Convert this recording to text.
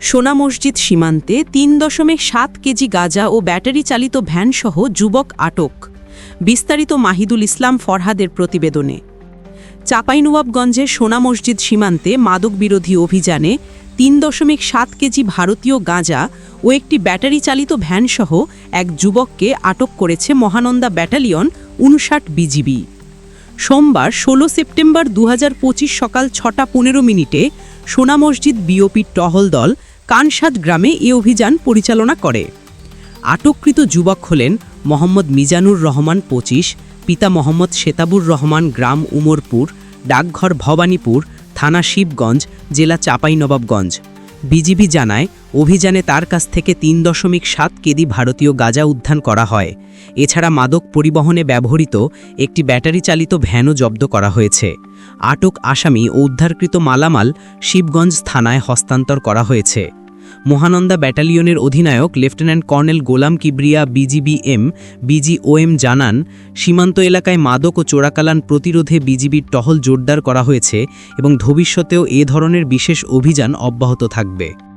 সোনা মসজিদ সীমান্তে তিন দশমিক সাত কেজি গাঁজা ও ব্যাটারি চালিত ভ্যানসহ যুবক আটক, বিস্তারিত মাহিদুল ইসলাম ফরহাদের প্রতিবেদনে। চাঁপাইনবাবগঞ্জের সোনা মসজিদ সীমান্তে মাদক বিরোধী অভিযানে তিন দশমিক সাত কেজি ভারতীয় গাঁজা ও একটি ব্যাটারি চালিত ভ্যানসহ এক যুবককে আটক করেছে মহানন্দা ব্যাটালিয়ন উনষাট বিজিবি। সোমবার ১৬ সেপ্টেম্বর দু হাজার পঁচিশ সকাল ছটা পনেরো মিনিটে সোনা মসজিদ বিওপির টহল দল কানসাদ গ্রামে এ অভিযান পরিচালনা করে। আটককৃত যুবক হলেন মোহাম্মদ মিজানুর রহমান পঁচিশ, পিতা মোহাম্মদ শেতাবুর রহমান গ্রাম উমরপুর, ডাকঘর ভবানীপুর, থানা শিবগঞ্জ, জেলা চাঁপাইনবাবগঞ্জ। বিজিবি জানায়, অভিযানে তার কাছ থেকে তিন দশমিক সাত কেদি ভারতীয় গাঁজা উদ্ধার করা হয়। এছাড়া মাদক পরিবহনে ব্যবহৃত একটি ব্যাটারি চালিত ভ্যানও জব্দ করা হয়েছে। আটক আসামি ও উদ্ধারকৃত মালামাল শিবগঞ্জ থানায় হস্তান্তর করা হয়েছে। মহানন্দা ব্যাটালিয়নের অধিনায়ক, lieutenant colonel Golam Kibria, BGBM, BGOM জানান, সীমান্ত এলাকায় মাদক ও চোরাকালান প্রতিরোধে বিজিবির টহল জোরদার করা হয়েছে এবং ভবিষ্যতেও এ ধরনের বিশেষ অভিযান অব্যাহত থাকবে।